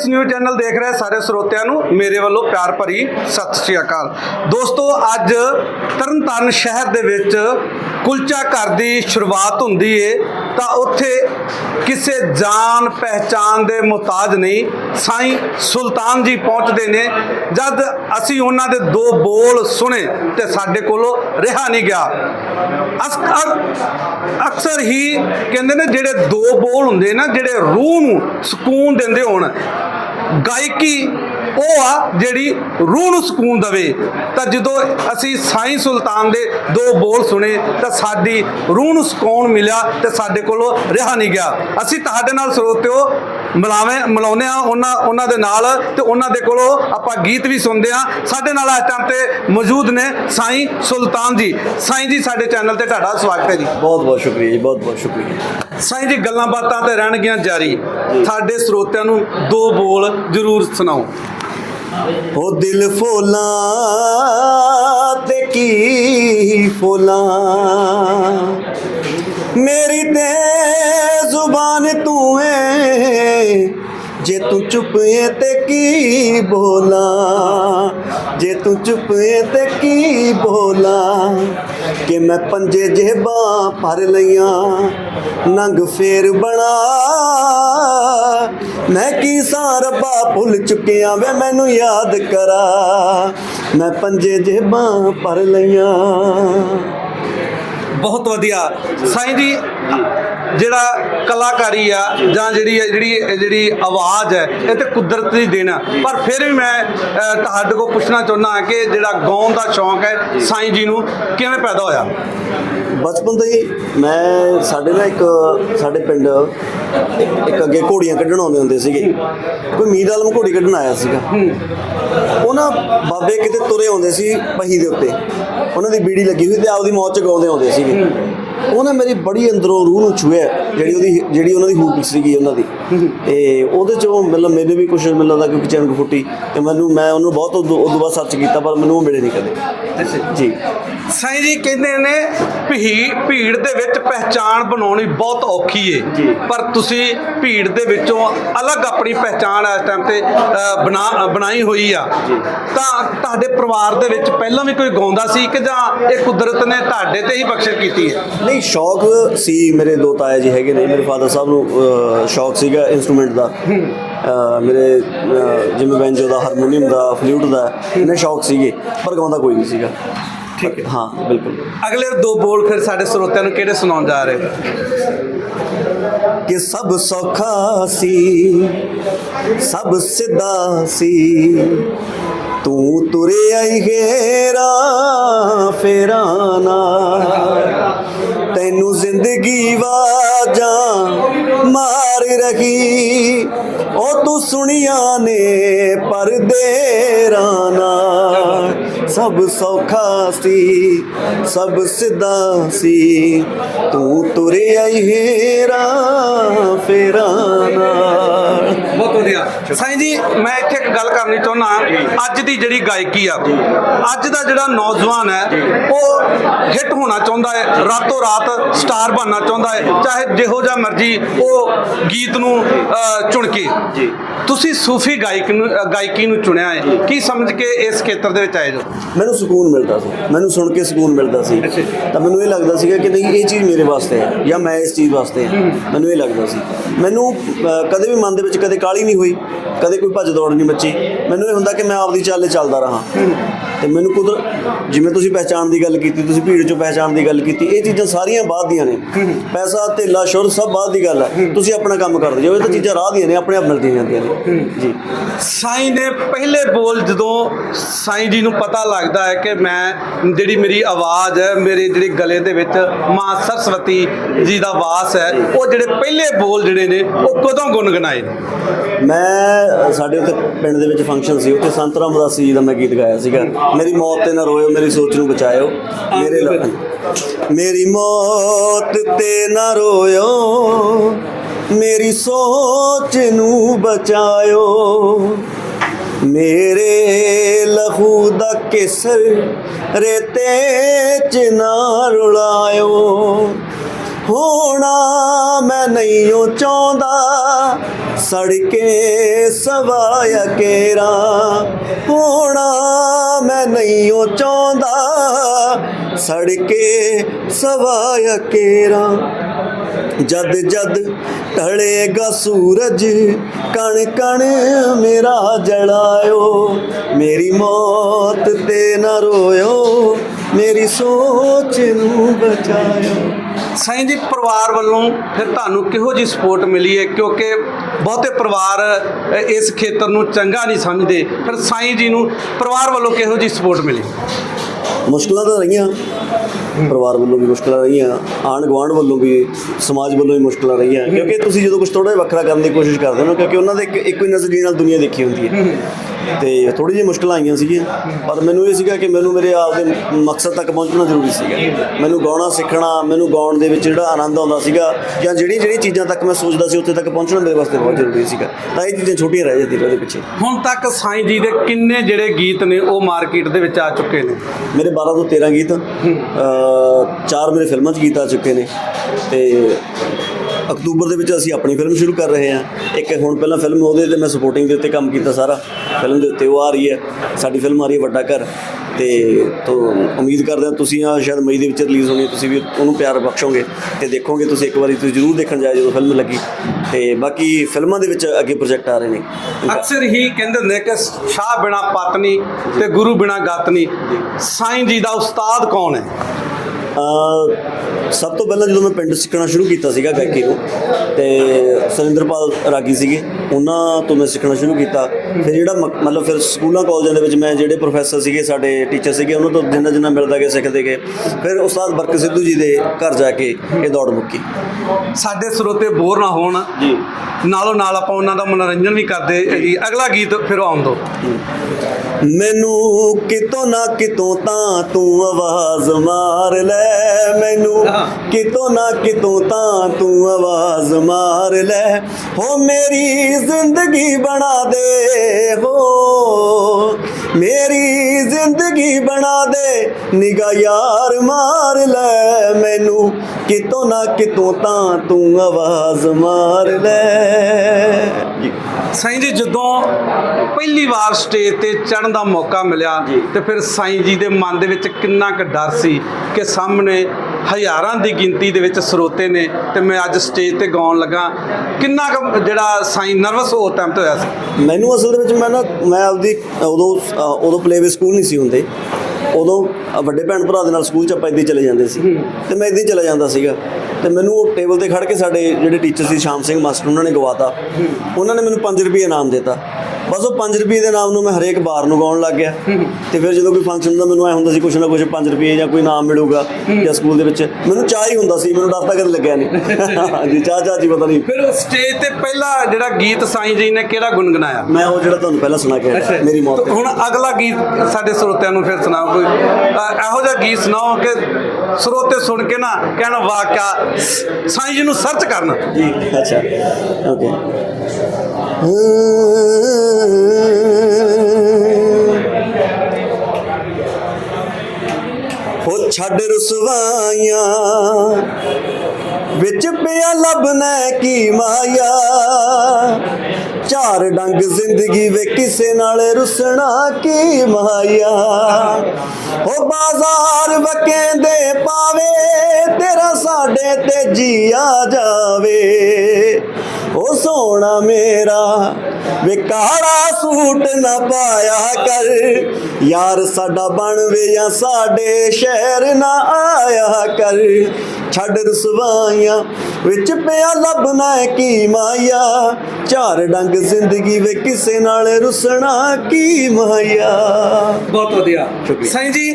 ਇਸ new channel ਦੇਖ ਰਹੇ ਸਾਰੇ ਸਰੋਤਿਆਂ ਨੂੰ, ਮੇਰੇ ਵੱਲੋਂ ਪਿਆਰ ਭਰੀ ਸਤਿ ਸ਼੍ਰੀ ਅਕਾਲ। ਦੋਸਤੋ, ਅੱਜ ਤਰਨਤਾਰਨ ਸ਼ਹਿਰ ਦੇ ਵਿੱਚ ਕੁਲਚਾ ਘਰ ਦੀ ਸ਼ੁਰੂਆਤ ਹੁੰਦੀ ਏ, ਤਾਂ ਉੱਥੇ ਕਿਸੇ ਜਾਣ ਪਹਿਚਾਨ ਦੇ ਮੁਤਾਜ ਨਹੀਂ, ਸਾਈਂ ਸੁਲਤਾਨ ਜੀ ਪਹੁੰਚਦੇ ਨੇ। ਜਦ ਅਸੀਂ ਉਹਨਾਂ ਦੇ ਦੋ ਬੋਲ ਸੁਣੇ ਤੇ ਸਾਡੇ ਕੋਲੋਂ ਰਿਹਾ ਨਹੀਂ ਗਿਆ। ਅਕਸਰ ਹੀ ਕਹਿੰਦੇ ਨੇ ਜਿਹੜੇ ਦੋ ਬੋਲ ਹੁੰਦੇ ਨਾ, ਜਿਹੜੇ ਰੂਹ ਨੂੰ ਸਕੂਨ ਦਿੰਦੇ ਹੋਣ ਗਾਇਕੀ, ਉਹ ਆ ਜਿਹੜੀ ਰੂਹ ਨੂੰ ਸਕੂਨ ਦਵੇ। ਤਾਂ ਜਦੋਂ ਅਸੀਂ ਸਾਈਂ ਸੁਲਤਾਨ ਦੇ ਦੋ ਬੋਲ ਸੁਣੇ, ਤਾਂ ਸਾਡੀ ਰੂਹ ਨੂੰ ਸਕੂਨ ਮਿਲਿਆ ਤੇ ਸਾਡੇ ਕੋਲੋਂ ਰਿਹਾ ਨਹੀਂ ਗਿਆ। ਅਸੀਂ ਤੁਹਾਡੇ ਨਾਲ ਸਰੋਤਿਓ ਮਿਲਾਵੇਂ, ਮਿਲਾਉਂਦੇ ਆ ਉਹਨਾਂ ਉਹਨਾਂ ਦੇ ਨਾਲ ਤੇ ਉਹਨਾਂ ਦੇ ਕੋਲੋਂ ਆਪਾਂ ਗੀਤ ਵੀ ਸੁਣਦੇ ਆ ਸਾਡੇ ਨਾਲ ਇਸ ਟਾਈਮ ਤੇ ਮੌਜੂਦ ਨੇ ਸਾਈਂ ਸੁਲਤਾਨ ਜੀ। ਸਾਈਂ ਜੀ, ਸਾਡੇ ਚੈਨਲ ਤੇ ਤੁਹਾਡਾ ਸਵਾਗਤ ਹੈ ਜੀ। ਬਹੁਤ ਬਹੁਤ ਸ਼ੁਕਰੀਆ ਜੀ ਬਹੁਤ ਬਹੁਤ ਸ਼ੁਕਰੀਆ। ਸਾਈਂ ਜੀ, ਗੱਲਾਂ ਬਾਤਾਂ ਤੇ ਰਹਿਣਗੀਆਂ ਜਾਰੀ। ਸਾਡੇ ਸਰੋਤਿਆਂ ਨੂੰ ਦੋ ਬੋਲ ਜ਼ਰੂਰ ਸੁਣਾਓ। ਉਹ ਦਿਲ ਫੋਲਾਂ ਤੇ ਕੀ ਫੋਲਾਂ? ਮੇਰੀ ਤੇ ਜ਼ੁਬਾਨ ਤੂੰ ਏ ਜੇ ਤੂੰ ਚੁੱਪ ਏ ਤੇ ਕੀ ਬੋਲਾਂ? ਜੇ ਤੂੰ ਚੁੱਪ ਏ ਤੇ ਕੀ ਬੋਲਾਂ? ਕਿ ਮੈਂ ਪੰਜੇ ਜੇਬਾਂ ਭਰ ਲਈਆਂ, ਨੰਗ ਫੇਰ ਬਣਾ। ਮੈਂ ਕੀ ਸਾਂ ਰੱਬਾ ਭੁੱਲ ਚੁੱਕਿਆ ਵੇ, ਮੈਨੂੰ ਯਾਦ ਕਰਾ। ਮੈਂ ਪੰਜੇ ਜੇਬਾਂ ਭਰ ਲਈਆਂ। ਬਹੁਤ ਵਧੀਆ। ਸਾਈਂ ਜੀ ਜਿਹੜਾ ਕਲਾਕਾਰੀ ਆ ਜਾਂ ਜਿਹੜੀ ਜਿਹੜੀ ਜਿਹੜੀ ਆਵਾਜ਼ ਹੈ ਇਹ ਤੇ ਕੁਦਰਤ ਦੀ ਦੇਣ ਆ। ਪਰ ਫਿਰ ਵੀ ਮੈਂ ਤੁਹਾਡੇ ਕੋਲ ਪੁੱਛਣਾ ਚਾਹੁੰਦਾ ਕਿ ਜਿਹੜਾ ਗਾਉਣ ਦਾ ਸ਼ੌਂਕ ਹੈ ਸਾਈਂ ਜੀ ਨੂੰ ਕਿਵੇਂ ਪੈਦਾ ਹੋਇਆ? ਬਚਪਨ ਤੋਂ ਹੀ ਮੈਂ ਸਾਡੇ ਨਾਲ ਇੱਕ ਸਾਡੇ ਪਿੰਡ ਇੱਕ ਅੱਗੇ ਘੋੜੀਆਂ ਕੱਢਣ ਆਉਂਦੇ ਹੁੰਦੇ ਸੀਗੇ। ਕੋਈ ਮੀਰ ਆਲਮ ਘੋੜੀ ਕੱਢਣ ਆਇਆ ਸੀਗਾ। ਉਹਨਾਂ ਬਾਬੇ ਕਿਤੇ ਤੁਰੇ ਆਉਂਦੇ ਸੀ ਪਹੀ ਦੇ ਉੱਤੇ। ਉਹਨਾਂ ਦੀ ਬੀੜੀ ਲੱਗੀ ਹੋਈ ਤੇ ਆਪਦੀ ਮੌਤ ਚ ਗਾਉਂਦੇ ਆਉਂਦੇ ਸੀਗੇ। ਉਹਨੇ ਮੇਰੀ ਬੜੀ ਅੰਦਰੋਂ ਰੂਹ ਨੂੰ ਛੂਇਆ ਜਿਹੜੀ ਉਹਦੀ ਜਿਹੜੀ ਉਹਨਾਂ ਦੀ ਹੂਕ ਸੀਗੀ ਉਹਨਾਂ ਦੀ। ਤੇ ਉਹਦੇ ਚੋਂ ਮਤਲਬ ਮੈਨੂੰ ਵੀ ਕੁਝ ਮਿਲਦਾ ਕਿਉਂਕਿ ਚੰਗ ਫੁੱਟੀ ਤੇ ਮੈਨੂੰ ਮੈਂ ਉਹਨੂੰ ਬਹੁਤ ਉਦੋਂ ਬਾਅਦ ਸਰਚ ਕੀਤਾ ਪਰ ਮੈਨੂੰ ਉਹ ਮਿਲੇ ਨਹੀਂ ਕਦੇ। ਜੀ। ਸਾਈਂ ਜੀ ਕਹਿੰਦੇ ਨੇ ਭੀ ਭੀੜ ਦੇ ਵਿੱਚ ਪਹਿਚਾਣ ਬਣਾਉਣੀ ਬਹੁਤ ਔਖੀ ਏ। ਪਰ ਤੁਸੀਂ ਭੀੜ ਦੇ ਵਿੱਚੋਂ ਅਲੱਗ ਆਪਣੀ ਪਹਿਚਾਣ ਇਸ ਟਾਈਮ ਤੇ ਬਣਾ ਬਣਾਈ ਹੋਈ ਆ। ਤਾਂ ਤੁਹਾਡੇ ਪਰਿਵਾਰ ਦੇ ਵਿੱਚ ਪਹਿਲਾਂ ਵੀ ਕੋਈ ਗਾਉਂਦਾ ਸੀ ਕਿ ਜਾਂ ਇਹ ਕੁਦਰਤ ਨੇ ਤੁਹਾਡੇ ਤੇ ਹੀ ਬਖਸ਼ਿਸ਼ ਕੀਤੀ ਹੈ ਨਹੀਂ ਸ਼ੌਕ ਸੀ ਮੇਰੇ ਦੋ ਤਾਇਆ ਜੀ ਹੈਗੇ ਨੇ ਮੇਰੇ ਫਾਦਰ ਸਾਹਿਬ ਨੂੰ ਸ਼ੌਕ ਸੀਗਾ ਇਨਸਟਰੂਮੈਂਟ ਦਾ। ਮੇਰੇ ਜਿਵੇਂ ਬੈਂਜੋ ਦਾ ਹਾਰਮੋਨੀਅਮ ਦਾ ਫਲੂਟ ਦਾ ਇਹਨੇ ਸ਼ੌਕ ਸੀਗੇ ਪਰ ਗਾਉਂਦਾ ਕੋਈ ਨਹੀਂ ਸੀਗਾ। ਠੀਕ ਹੈ। ਹਾਂ ਬਿਲਕੁਲ। ਅਗਲੇ ਦੋ ਬੋਲ ਫਿਰ ਸਾਡੇ ਸਰੋਤਿਆਂ ਨੂੰ ਕਿਹੜੇ ਸੁਣਾਉਣ ਜਾ ਰਹੇ? ਕਿ ਸਭ ਸੌਖਾ ਸੀ ਸਭ ਸਿੱਧਾ ਸੀ ਤੂੰ ਤੁਰਿਆ ਹੀ ਘੇਰਾ ਫੇਰਾਨਾ ਤੈਨੂੰ ਜ਼ਿੰਦਗੀ ਵਾਜਾਂ ਮਾਰ ਰਹੀ। ਉਹ ਤੂੰ ਸੁਣੀਆਂ ਨੇ ਪਰਦੇ ਰਾਨਾ। ਸਭ ਸੌਖਾ ਸੀ ਸਭ ਸਿੱਧਾ ਸੀ। ਤੂੰ ਤੁਰਿਆ ਹੀ ਹੇਰਾ ਫੇਰਾਨਾ। ਬਹੁਤ ਵਧੀਆ। ਸਾਈਂ ਜੀ ਮੈਂ ਇੱਥੇ ਇੱਕ ਗੱਲ ਕਰਨੀ ਚਾਹੁੰਦਾ ਅੱਜ ਦੀ ਜਿਹੜੀ ਗਾਇਕੀ ਆ ਅੱਜ ਦਾ ਜਿਹੜਾ ਨੌਜਵਾਨ ਹੈ ਉਹ ਹਿੱਟ ਹੋਣਾ ਚਾਹੁੰਦਾ ਹੈ ਰਾਤੋਂ ਰਾਤ ਸਟਾਰ ਬਣਨਾ ਚਾਹੁੰਦਾ ਹੈ ਚਾਹੇ ਜਿਹੋ ਜਿਹਾ ਮਰਜ਼ੀ ਉਹ ਗੀਤ ਨੂੰ ਚੁਣ ਕੇ। ਜੀ। ਤੁਸੀਂ ਸੂਫੀ ਗਾਇਕ ਨੂੰ ਗਾਇਕੀ ਨੂੰ ਚੁਣਿਆ ਹੈ। ਕੀ ਸਮਝ ਕੇ ਇਸ ਖੇਤਰ ਦੇ ਵਿੱਚ ਆਏ ਜੋ ਮੈਨੂੰ ਸਕੂਨ ਮਿਲਦਾ ਸੀ। ਮੈਨੂੰ ਸੁਣ ਕੇ ਸਕੂਨ ਮਿਲਦਾ ਸੀ। ਤਾਂ ਮੈਨੂੰ ਇਹ ਲੱਗਦਾ ਸੀਗਾ ਕਿ ਨਹੀਂ ਇਹ ਚੀਜ਼ ਮੇਰੇ ਵਾਸਤੇ ਹੈ ਜਾਂ ਮੈਂ ਇਸ ਚੀਜ਼ ਵਾਸਤੇ ਹਾਂ। ਮੈਨੂੰ ਇਹ ਲੱਗਦਾ ਸੀ। ਮੈਨੂੰ ਕਦੇ ਵੀ ਮਨ ਦੇ ਵਿੱਚ ਕਦੇ ਕਾਲੀ ਨਹੀਂ ਹੋਈ। ਕਦੇ ਕੋਈ ਭੱਜ ਦੌੜ ਨਹੀਂ ਮੱਚੀ। ਮੈਨੂੰ ਇਹ ਹੁੰਦਾ ਕਿ ਮੈਂ ਆਪਦੀ ਚਾਲੇ ਚੱਲਦਾ ਰਹਾ। ਤੇ ਮੈਨੂੰ ਕੁਦਰ ਜਿਵੇਂ ਤੁਸੀਂ ਪਹਿਚਾਣ ਦੀ ਗੱਲ ਕੀਤੀ ਤੁਸੀਂ ਭੀੜ ਚੋਂ ਪਹਿਚਾਣ ਦੀ ਗੱਲ ਕੀਤੀ ਇਹ ਚੀਜ਼ਾਂ ਸਾਰੀਆਂ ਬਾਅਦ ਦੀਆਂ ਨੇ। ਪੈਸਾ ਧੇਲਾ ਸ਼ੁਰ ਸਭ ਬਾਅਦ ਦੀ ਗੱਲ ਹੈ। ਤੁਸੀਂ ਆਪਣਾ ਕੰਮ ਕਰਦੇ ਜਾਓ ਇਹ ਤਾਂ ਚੀਜ਼ਾਂ ਰਾਹ ਦੀਆਂ ਨੇ ਆਪਣੇ ਆਪ ਮਿਲਦੀਆਂ ਜਾਂਦੀਆਂ ਨੇ। ਜੀ। ਸਾਈਂ ਦੇ ਪਹਿਲੇ ਬੋਲ ਜਦੋਂ ਸਾਈਂ ਜੀ ਨੂੰ ਪਤਾ ਲੱਗਦਾ ਹੈ ਕਿ ਮੈਂ ਜਿਹੜੀ ਮੇਰੀ ਆਵਾਜ਼ ਹੈ ਮੇਰੇ ਜਿਹੜੇ ਗਲੇ ਦੇ ਵਿੱਚ ਮਾਂ ਸਰਸਵਤੀ ਜੀ ਦਾ ਵਾਸ ਹੈ ਉਹ ਜਿਹੜੇ ਪਹਿਲੇ ਬੋਲ ਜਿਹੜੇ ਨੇ ਉਹ ਕਦੋਂ ਗੁੰਗਣਾਏ ਮੈਂ ਸਾਡੇ ਉੱਥੇ ਪਿੰਡ ਦੇ ਵਿੱਚ ਫੰਕਸ਼ਨ ਸੀ ਉੱਥੇ ਸੰਤ ਰਾਮਦਾਸੀ ਜੀ ਦਾ ਮੈਂ ਗੀਤ ਗਾਇਆ ਸੀਗਾ। ਮੇਰੀ ਮੌਤ ਤੇ ਨਾ ਰੋਇਓ ਮੇਰੀ ਸੋਚ ਨੂੰ ਬਚਾਇਓ। ਮੇਰੇ ਲ- ਮੇਰੀ ਮੌਤ ਤੇ ਨਾ ਰੋਇਓ ਮੇਰੀ ਸੋਚ ਨੂੰ ਬਚਾਇਓ। ਮੇਰੇ ਲਹੂ ਦਾ ਕੇਸਰ ਰੇਤੇ ਚ ਨਾ ਰੁਲਾਇਓ। ਹੋਣਾ ਮੈਂ ਨਹੀਂ ਓ ਚਾਹੁੰਦਾ ਸੜਕੇ ਸਵਾਇਆ ਕੇਰਾ। ਹੋਣਾ ਮੈਂ ਨਹੀਂ ਉਹ ਚਾਹੁੰਦਾ ਸੜਕੇ ਸਵਾਇਆ ਕੇਰਾ। ਜਦ ਜਦ ਢਲੇਗਾ ਸੂਰਜ, ਕਣ ਕਣ ਮੇਰਾ ਜਲਾਇਓ। ਮੇਰੀ ਮੌਤ ਤੇ ਨਾ ਰੋਇਓ, ਮੇਰੀ ਸੋਚ ਨੂੰ ਬਚਾਇਓ। ਸਾਈਂ ਜੀ, ਪਰਿਵਾਰ ਵੱਲੋਂ ਫਿਰ ਤੁਹਾਨੂੰ ਕਿਹੋ ਜੀ ਸਪੋਰਟ ਮਿਲੀ ਹੈ? ਕਿਉਂਕਿ ਬਹੁਤੇ ਪਰਿਵਾਰ ਇਸ ਖੇਤਰ ਨੂੰ ਚੰਗਾ ਨਹੀਂ ਸਮਝਦੇ। ਫਿਰ ਸਾਈਂ ਜੀ ਨੂੰ ਪਰਿਵਾਰ ਵੱਲੋਂ ਕਿਹੋ ਜੀ ਸਪੋਰਟ ਮਿਲੀ? ਮੁਸ਼ਕਲਾਂ ਤਾਂ ਰਹੀਆਂ। ਪਰਿਵਾਰ ਵੱਲੋਂ ਵੀ ਮੁਸ਼ਕਲਾਂ ਰਹੀਆਂ। ਆਂਢ ਗੁਆਂਢ ਵੱਲੋਂ ਵੀ, ਸਮਾਜ ਵੱਲੋਂ ਵੀ ਮੁਸ਼ਕਲਾਂ ਰਹੀਆਂ। ਕਿਉਂਕਿ ਤੁਸੀਂ ਜਦੋਂ ਕੁਝ ਥੋੜਾ ਜਿਹਾ ਵੱਖਰਾ ਕਰਨ ਦੀ ਕੋਸ਼ਿਸ਼ ਕਰਦੇ ਹੋ ਕਿਉਂਕਿ ਉਹਨਾਂ ਦੇ ਇੱਕ ਇੱਕੋ ਹੀ ਨਜ਼ਰੀਏ ਨਾਲ ਦੁਨੀਆ ਦੇਖੀ ਹੁੰਦੀ ਹੈ। ਤੇ ਥੋੜੀ ਜਿਹੀ ਮੁਸ਼ਕਲਾਂ ਆਈਆਂ ਸੀਗੀਆਂ। ਪਰ ਮੈਨੂੰ ਇਹ ਸੀਗਾ ਕਿ ਮੈਨੂੰ ਮੇਰੇ ਆਪ ਦੇ ਮਕਸਦ ਤੱਕ ਪਹੁੰਚਣਾ ਜ਼ਰੂਰੀ ਸੀਗਾ। ਮੈਨੂੰ ਗਾਉਣਾ ਸਿੱਖਣਾ ਮੈਨੂੰ ਗਾਉਣ ਦੇ ਵਿੱਚ ਜਿਹੜਾ ਆਨੰਦ ਆਉਂਦਾ ਸੀਗਾ ਜਾਂ ਜਿਹੜੀ ਜਿਹੜੀ ਚੀਜ਼ਾਂ ਤੱਕ ਮੈਂ ਸੋਚਦਾ ਸੀ ਉੱਥੇ ਤੱਕ ਪਹੁੰਚਣਾ ਮੇਰੇ ਵਾਸਤੇ ਬਹੁਤ ਜ਼ਰੂਰੀ ਸੀਗਾ। ਤਾਂ ਇਹ ਚੀਜ਼ਾਂ ਛੋਟੀਆਂ ਰਹਿ ਜਾਂਦੀਆਂ ਉਹਦੇ ਪਿੱਛੇ। ਹੁਣ ਤੱਕ ਸਾਈਂ ਜੀ ਦੇ ਕਿੰਨੇ ਜਿਹੜੇ ਗੀਤ ਨੇ ਉਹ ਮਾਰਕੀਟ ਦੇ ਵਿੱਚ ਆ ਚੁੱਕੇ ਨੇ? ਮੇਰੇ 12 ਤੋਂ 13 ਗੀਤ ਅ, ਚਾਰ ਮੇਰੇ ਫਿਲਮਾਂ 'ਚ ਗੀਤ ਆ ਚੁੱਕੇ ਨੇ। ਤੇ ਅਕਤੂਬਰ ਦੇ ਵਿੱਚ ਅਸੀਂ ਆਪਣੀ ਫਿਲਮ ਸ਼ੁਰੂ ਕਰ ਰਹੇ ਹਾਂ। ਇੱਕ ਹੁਣ ਪਹਿਲਾਂ ਫਿਲਮ ਉਹਦੇ ਤੇ ਮੈਂ ਸਪੋਰਟਿੰਗ ਦੇ ਉੱਤੇ ਕੰਮ ਕੀਤਾ ਸਾਰਾ। ਫਿਲਮ ਦੇ ਉੱਤੇ ਉਹ ਆ ਰਹੀ ਹੈ। ਸਾਡੀ ਫਿਲਮ ਆ ਰਹੀ ਹੈ ਵੱਡਾ ਘਰ। ਤੇ ਤੋਂ ਉਮੀਦ ਕਰਦੇ ਹਾਂ ਤੁਸੀਂ ਆ ਸ਼ਾਇਦ ਮਈ ਦੇ ਵਿੱਚ ਰਿਲੀਜ਼ ਹੋਣੀ ਤੁਸੀਂ ਵੀ ਉਹਨੂੰ ਪਿਆਰ ਬਖਸ਼ੋਗੇ। ਤੇ ਦੇਖੋਗੇ ਤੁਸੀਂ ਇੱਕ ਵਾਰੀ, ਤੁਸੀਂ ਜ਼ਰੂਰ ਦੇਖਣ ਜਾਇਓ ਜਦੋਂ ਫਿਲਮ ਲੱਗੀ। ਤੇ ਬਾਕੀ ਫਿਲਮਾਂ ਦੇ ਵਿੱਚ ਅੱਗੇ ਪ੍ਰੋਜੈਕਟ ਆ ਰਹੇ ਨੇ। ਅਕਸਰ ਹੀ ਕਹਿੰਦੇ ਹੁੰਦੇ ਕਿ ਸ਼ਾਹ ਬਿਨਾ ਪਤਨੀ ਤੇ ਗੁਰੂ ਬਿਨਾ ਗਾਤਨੀ। ਸਾਈਂ ਜੀ ਦਾ ਉਸਤਾਦ ਕੌਣ ਹੈ? ਸਭ ਤੋਂ ਪਹਿਲਾਂ ਜਦੋਂ ਮੈਂ ਪਿੰਡ ਸਿੱਖਣਾ ਸ਼ੁਰੂ ਕੀਤਾ ਸੀਗਾ ਗਾਇਕੀ ਨੂੰ ਤੇ ਸੁਰਿੰਦਰਪਾਲ ਰਾਗੀ ਸੀਗੇ ਉਹਨਾਂ ਤੋਂ ਮੈਂ ਸਿੱਖਣਾ ਸ਼ੁਰੂ ਕੀਤਾ। ਫਿਰ ਜਿਹੜਾ ਮਤਲਬ ਫਿਰ ਸਕੂਲਾਂ ਕਾਲਜਾਂ ਦੇ ਵਿੱਚ ਮੈਂ ਜਿਹੜੇ ਪ੍ਰੋਫੈਸਰ ਸੀਗੇ ਸਾਡੇ ਟੀਚਰ ਸੀਗੇ ਉਹਨਾਂ ਤੋਂ ਜਿੰਨਾ ਜਿੰਨਾ ਮਿਲਦਾ ਗਿਆ ਸਿੱਖਦੇ ਗਏ। ਫਿਰ ਉਸਤਾਦ ਬਰਕ ਸਿੱਧੂ ਜੀ ਦੇ ਘਰ ਜਾ ਕੇ ਇਹ ਦੌੜ ਮੁੱਕੀ। ਸਾਡੇ ਸਰੋਤੇ ਬੋਰ ਨਾ ਹੋਣ। ਜੀ। ਨਾਲੋਂ ਨਾਲ ਆਪਾਂ ਉਹਨਾਂ ਦਾ ਮਨੋਰੰਜਨ ਵੀ ਕਰਦੇ। ਹੈਗੇ। ਅਗਲਾ ਗੀਤ ਫਿਰ ਆਉਣ ਦੋ। ਮੈਨੂੰ ਕਿਤੋਂ ਨਾ ਕਿਤੋਂ ਤਾਂ ਤੂੰ ਆਵਾਜ਼ ਮਾਰ ਲੈ। ਮੈਨੂੰ ਕਿਤੋਂ ਨਾ ਕਿਤੋਂ ਤਾਂ ਤੂੰ ਆਵਾਜ਼ ਮਾਰ ਲੈ। ਹੋ ਮੇਰੀ ਜ਼ਿੰਦਗੀ ਬਣਾ ਦੇ ਹੋ। ਮੇਰੀ ਜ਼ਿੰਦਗੀ ਬਣਾ ਦੇ ਨਿਗਾ ਯਾਰ ਮਾਰ ਲੈ। ਮੈਨੂੰ ਕਿਤੋਂ ਨਾ ਕਿਤੋਂ ਤਾਂ ਤੂੰ ਆਵਾਜ਼ ਮਾਰ ਲੈ। ਸਾਈਂ ਜੀ ਜਦੋਂ ਪਹਿਲੀ ਵਾਰ ਸਟੇਜ ਤੇ ਚੜਨ ਦਾ ਮੌਕਾ ਮਿਲਿਆ। ਤੇ ਫਿਰ ਸਾਈਂ ਜੀ ਦੇ ਮਨ ਦੇ ਵਿੱਚ ਕਿੰਨਾ ਕੁ ਡਰ ਸੀ ਕਿ ਸਾਹਮਣੇ ਹਜ਼ਾਰਾਂ ਦੀ ਗਿਣਤੀ ਦੇ ਵਿੱਚ ਸਰੋਤੇ ਨੇ ਤੇ ਮੈਂ ਅੱਜ ਸਟੇਜ ਤੇ ਗਾਉਣ ਲੱਗਾ। ਕਿੰਨਾ ਕੁ ਜਿਹੜਾ ਸਾਈਂ ਨਰਵਸ ਉਸ ਟਾਈਮ ਤੇ ਹੋਇਆ ਸੀ? ਮੈਨੂੰ ਅਸਲ ਦੇ ਵਿੱਚ ਮੈਂ ਨਾ ਮੈਂ ਆਪਦੀ ਉਦੋਂ ਉਦੋਂ ਪਲੇਵੇ ਸਕੂਲ ਨਹੀਂ ਸੀ ਹੁੰਦੇ। ਉਦੋਂ ਵੱਡੇ ਭੈਣ ਭਰਾ ਦੇ ਨਾਲ ਸਕੂਲ ਚ ਆਪਾਂ ਇੱਦਾਂ ਹੀ ਚਲੇ ਜਾਂਦੇ ਸੀ। ਤੇ ਮੈਂ ਇੱਦਾਂ ਹੀ ਚਲਾ ਜਾਂਦਾ ਸੀਗਾ। ਤੇ ਮੈਨੂੰ ਟੇਬਲ ਤੇ ਖੜ ਕੇ ਸਾਡੇ ਜਿਹੜੇ ਟੀਚਰ ਸੀ ਸ਼ਾਮ ਸਿੰਘ ਮਾਸਟਰ ਉਹਨਾਂ ਨੇ ਗਵਾਤਾ। ਉਹਨਾਂ ਨੇ ਮੈਨੂੰ 5 ਰੁਪਏ ਇਨਾਮ ਦਿੱਤਾ। ਬਸ ਉਹ 5 ਰੁਪਏ ਦੇ ਨਾਮ ਨੂੰ ਮੈਂ ਹਰੇਕ ਬਾਰ ਨੂੰ ਗਾਉਣ ਲੱਗ ਗਿਆ। ਤੇ ਫਿਰ ਜਦੋਂ ਕੋਈ ਫੰਕਸ਼ਨ ਹੁੰਦਾ ਮੈਨੂੰ ਐ ਹੁੰਦਾ ਸੀ ਕੁਛ ਨਾ ਕੁਛ 5 ਰੁਪਏ ਜਾਂ ਕੋਈ ਇਨਾਮ ਮਿਲੂਗਾ ਜਾਂ ਸਕੂਲ ਦੇ ਵਿੱਚ। ਮੈਨੂੰ ਚਾਹ ਹੀ ਹੁੰਦਾ ਸੀ ਮੈਨੂੰ ਡਰ ਤਾਂ ਕਦੇ ਲੱਗਿਆ ਨਹੀਂ। ਜੀ ਚਾਹ ਚਾਹ ਜੀ ਪਤਾ ਨਹੀਂ। ਫਿਰ ਸਟੇਜ ਤੇ ਪਹਿਲਾ ਜਿਹੜਾ ਗੀਤ ਸਾਈਂ ਜੀ ਨੇ ਕਿਹੜਾ ਗੁੰਗਣਾਇਆ ਮੈਂ ਉਹ ਜਿਹੜਾ ਤੁਹਾਨੂੰ ਪਹਿਲਾਂ ਸੁਣਾ ਕੇ ਮੇਰੀ ਮੌਤ ਹੁਣ ਅਗਲਾ ਗੀਤ ਸਾਡੇ ਸਰੋਤਿਆਂ ਨੂੰ ਫਿਰ ਸੁਣਾਓ ਕੋਈ। ਇਹੋ ਜਿਹਾ ਗੀਤ ਸੁਣਾਓ ਕਿ ਸਰੋਤੇ ਸੁਣ ਕੇ ਨਾ ਕਹਿਣ ਵਾਕਿਆ ਸਾਈਂ ਜੀ ਨੂੰ ਸਰਚ ਕਰਨ। ਜੀ ਅੱਛਾ। ਓਕੇ ਹੋ ਛੱਡ ਰਸਵਾਈਆਂ, ਵਿੱਚ ਪਿਆ ਲੱਭਣਾ ਕੀ ਮਾਇਆ। ਚਾਰ ਡੰਗ ਜ਼ਿੰਦਗੀ ਵੇ ਕਿਸੇ ਨਾਲ ਰੁਸਣਾ ਕੀ ਮਾਇਆ। ਹੋ ਬਾਜ਼ਾਰ ਵਕੇਂਦੇ ਪਾਵੇ, ਤੇਰਾ ਸਾਡੇ ਤੇ ਜੀ ਆ ਜਾਵੇ। ਸੋਹਣਾ ਮੇਰਾ ਵੇ ਸੂਟ ਨਾ ਪਾਇਆ ਕਰ। ਯਾਰ ਸਾਡਾ ਬਣਵੇ ਜਾਂ ਸਾਡੇ ਸ਼ਹਿਰ ਨਾ ਆਇਆ ਕਰ। ਛੱਡ ਰਸਵਾਈਆਂ ਵਿੱਚ ਪਿਆ ਲੱਭਣਾ ਕੀ ਮਾਇਆ। ਚਾਰ ਡੰਗ ਜ਼ਿੰਦਗੀ ਵੇ ਕਿਸੇ ਨਾਲ ਰੁਸਣਾ ਕੀ ਮਾਇਆ। ਬਹੁਤ ਵਧੀਆ। ਸਾਈਂ ਜੀ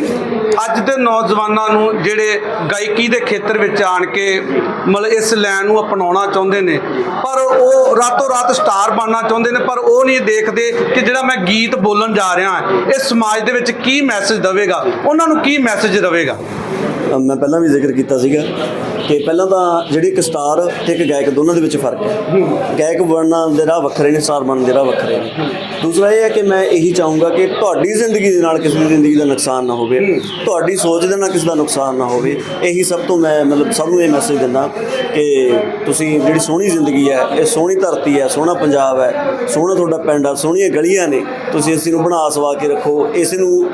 ਅੱਜ ਦੇ ਨੌਜਵਾਨਾਂ ਨੂੰ ਜਿਹੜੇ ਗਾਇਕੀ ਦੇ ਖੇਤਰ ਵਿੱਚ ਆਣ ਕੇ ਮਤਲਬ ਇਸ ਲਾਈਨ ਨੂੰ ਅਪਣਾਉਣਾ ਚਾਹੁੰਦੇ ਨੇ ਪਰ ਉਹ ਰਾਤੋਂ ਰਾਤ ਸਟਾਰ ਬਣਨਾ ਚਾਹੁੰਦੇ ਨੇ ਪਰ ਉਹ ਨਹੀਂ ਦੇਖਦੇ ਕਿ ਜਿਹੜਾ ਮੈਂ ਗੀਤ ਬੋਲਣ ਜਾ ਰਿਹਾ ਇਹ ਸਮਾਜ ਦੇ ਵਿੱਚ ਕੀ ਮੈਸੇਜ ਦੇਵੇਗਾ? ਉਹਨਾਂ ਨੂੰ ਕੀ ਮੈਸੇਜ ਦੇਵੇਗਾ? ਮੈਂ ਪਹਿਲਾਂ ਵੀ ਜ਼ਿਕਰ ਕੀਤਾ ਸੀਗਾ ਕਿ ਪਹਿਲਾਂ ਤਾਂ ਜਿਹੜੀ ਇੱਕ ਸਟਾਰ ਤੇ ਇੱਕ ਗਾਇਕ ਦੋਨਾਂ ਦੇ ਵਿੱਚ ਫ਼ਰਕ ਹੈ। ਗਾਇਕ ਬਣਨ ਦੇ ਰਾਹ ਵੱਖਰੇ ਨੇ ਸਟਾਰ ਬਣਨ ਦੇ ਰਾਹ ਵੱਖਰੇ ਨੇ। ਦੂਸਰਾ ਇਹ ਹੈ ਕਿ ਮੈਂ ਇਹੀ ਚਾਹੂੰਗਾ ਕਿ ਤੁਹਾਡੀ ਜ਼ਿੰਦਗੀ ਦੇ ਨਾਲ ਕਿਸੇ ਦੀ ਜ਼ਿੰਦਗੀ ਦਾ ਨੁਕਸਾਨ ਨਾ ਹੋਵੇ। ਤੁਹਾਡੀ ਸੋਚ ਦੇ ਨਾਲ ਕਿਸੇ ਦਾ ਨੁਕਸਾਨ ਨਾ ਹੋਵੇ। ਇਹੀ ਸਭ ਤੋਂ ਮੈਂ ਮਤਲਬ ਸਭ ਨੂੰ ਇਹ ਮੈਸੇਜ ਦਿੰਦਾ ਕਿ ਤੁਸੀਂ ਜਿਹੜੀ ਸੋਹਣੀ ਜ਼ਿੰਦਗੀ ਹੈ ਇਹ ਸੋਹਣੀ ਧਰਤੀ ਹੈ ਸੋਹਣਾ ਪੰਜਾਬ ਹੈ ਸੋਹਣਾ ਤੁਹਾਡਾ ਪਿੰਡ ਆ ਸੋਹਣੀਆਂ ਗਲੀਆਂ ਨੇ ਤੁਸੀਂ ਇਸ ਨੂੰ ਬਣਾ ਸਵਾ ਕੇ ਰੱਖੋ ਇਸ ਨੂੰ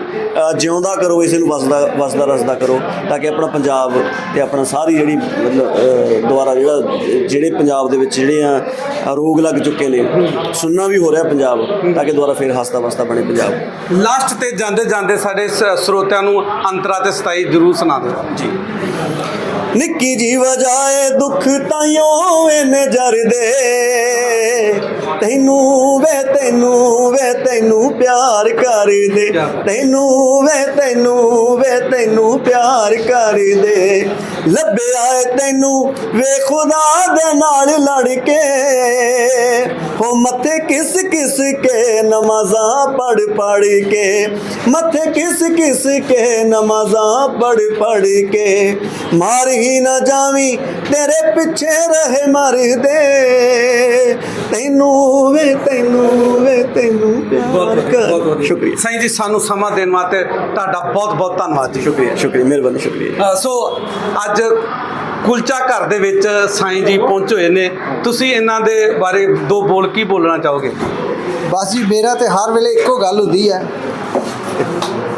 ਜਿਉਂਦਾ ਕਰੋ ਇਸ ਨੂੰ ਵਸਦਾ ਵਸਦਾ ਰਸਦਾ ਕਰੋ ਤਾਂ ਕਿ ਆਪਣਾ ਪੰਜਾਬ ਤੇ ਆਪਣਾ ਸਾਰੀ ਜਿਹੜੀ ਮਤਲਬ ਅ, ਦੁਬਾਰਾ ਜਿਹੜਾ ਜਿਹੜੇ ਪੰਜਾਬ ਦੇ ਵਿੱਚ ਜਿਹੜੇ ਆ ਰੋਗ ਲੱਗ ਚੁੱਕੇ ਨੇ ਸੁਣਨਾ ਵੀ ਹੋ ਰਿਹਾ ਪੰਜਾਬ ਤਾਂ ਕਿ ਦੁਬਾਰਾ ਫਿਰ ਹੱਸਦਾ ਵਸਦਾ ਬਣੇ ਪੰਜਾਬ। ਲਾਸਟ ਤੇ ਜਾਂਦੇ ਜਾਂਦੇ ਸਾਡੇ ਸਰੋਤਿਆਂ ਨੂੰ ਅੰਤਰਾ ਤੇ 27 ਜਰੂਰ ਸੁਣਾ ਦਿਓ। ਜੀ। ਨਿੱਕੀ ਜੀ ਵਜਾਏ ਦੁੱਖ ਤਾਈਓ ਇਹਨੇ ਜਰਦੇ ਤੈਨੂੰ ਵੇ ਤੈਨੂੰ ਵੇ ਤੈਨੂੰ ਪਿਆਰ ਕਰਦੇ। ਤੈਨੂੰ ਵੇ ਤੈਨੂੰ ਵੇ ਤੈਨੂੰ ਪਿਆਰ ਕਰਦੇ। ਲੱਭਿਆ ਤੈਨੂੰ ਵੇ ਖੁਦਾ ਦੇ ਨਾਲ ਲੜ ਕੇ ਹੋ ਮੱਥੇ ਕਿਸ ਕਿਸ ਕੇ ਨਮਾਜ਼ਾਂ ਪੜ ਪੜ ਕੇ। ਮੱਥੇ ਕਿਸ ਕਿਸ ਕੇ ਨਮਾਜ਼ਾਂ ਪੜ ਪੜ ਕੇ। ਮਾਰ ਹੀ ਨਾ ਜਾਵੀਂ ਤੇਰੇ ਪਿੱਛੇ ਰਹੇ ਮਰਦੇ। ਤੈਨੂੰ ਵੇ ਤੈਨੂੰ ਵੇ ਤੈਨੂੰ ਪਿਆਰ ਕਰ ਸ਼ੁਕਰੀਆ ਸਾਈਂ ਜੀ ਸਾਨੂੰ ਸਮਾਂ ਦੇਣ ਵਾਸਤੇ ਤੁਹਾਡਾ ਬਹੁਤ ਬਹੁਤ ਧੰਨਵਾਦ ਜੀ। ਸ਼ੁਕਰੀਆ ਸ਼ੁਕਰੀਆ ਮਿਹਰਬਾਨੀ ਸ਼ੁਕਰੀਆ। ਸੋ ਅੱਜ ਕੁਲਚਾ ਘਰ ਦੇ ਵਿੱਚ ਸਾਈਂ ਜੀ ਪਹੁੰਚੇ ਹੋਏ ਨੇ। ਤੁਸੀਂ ਇਹਨਾਂ ਦੇ ਬਾਰੇ ਦੋ ਬੋਲ ਕੀ ਬੋਲਣਾ ਚਾਹੋਗੇ? ਬਸ ਜੀ ਮੇਰਾ ਤੇ ਹਰ ਵੇਲੇ ਇੱਕੋ ਗੱਲ ਹੁੰਦੀ ਹੈ।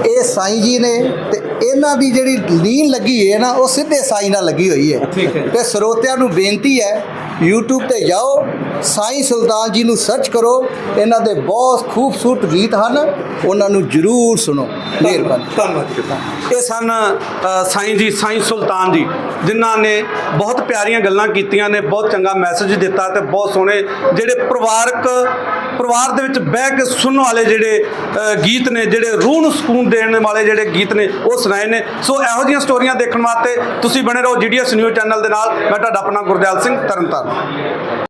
ਇਹ ਸਾਈਂ ਜੀ ਨੇ ਤੇ ਇਹਨਾਂ ਦੀ ਜਿਹੜੀ ਲੀਨ ਲੱਗੀ ਹੈ ਨਾ ਉਹ ਸਿੱਧੇ ਸਾਈਂ ਨਾਲ ਲੱਗੀ ਹੋਈ ਹੈ। ਠੀਕ ਹੈ। ਤੇ ਸਰੋਤਿਆਂ ਨੂੰ ਬੇਨਤੀ ਹੈ YouTube ਤੇ ਜਾਓ ਸਾਈਂ ਸੁਲਤਾਨ ਜੀ ਨੂੰ ਸਰਚ ਕਰੋ, ਇਹਨਾਂ ਦੇ ਬਹੁਤ ਖੂਬਸੂਰਤ ਗੀਤ ਹਨ, ਉਹਨਾਂ ਨੂੰ ਜਰੂਰ ਸੁਣੋ, ਮਿਹਰਬਾਨੀ। ਧੰਨਵਾਦ ਜੀ ਇਹ ਸਨ ਸਾਈਂ ਜੀ, ਸਾਈਂ ਸੁਲਤਾਨ ਜੀ, ਜਿਨ੍ਹਾਂ ਨੇ ਬਹੁਤ ਪਿਆਰੀਆਂ ਗੱਲਾਂ ਕੀਤੀਆਂ ਨੇ, ਬਹੁਤ ਚੰਗਾ ਮੈਸੇਜ ਦਿੱਤਾ ਤੇ ਬਹੁਤ ਸੋਹਣੇ ਜਿਹੜੇ ਪਰਿਵਾਰਕ, ਪਰਿਵਾਰ ਦੇ ਵਿੱਚ ਬਹਿ ਕੇ ਸੁਣਨ ਵਾਲੇ ਜਿਹੜੇ ਗੀਤ ਨੇ, ਜਿਹੜੇ ਰੂਹ ਨੂੰ ਸਕੂਨ ਦੇਣ ਵਾਲੇ ਜਿਹੜੇ ਗੀਤ ਨੇ, ਉਹ ਸੁਣਾਏ ਨੇ। ਸੋ ਇਹੋ ਜਿਹੀਆਂ ਸਟੋਰੀਆਂ ਦੇਖਣ ਵਾਸਤੇ ਤੁਸੀਂ ਬਣੇ ਰਹੋ ਜੀਡੀਐਸ ਨਿਊਜ਼ ਚੈਨਲ ਦੇ ਨਾਲ। ਮੈਂ ਤੁਹਾਡਾ ਆਪਣਾ ਗੁਰਦਿਆਲ ਸਿੰਘ ਤਰਨਤਾਰਨ।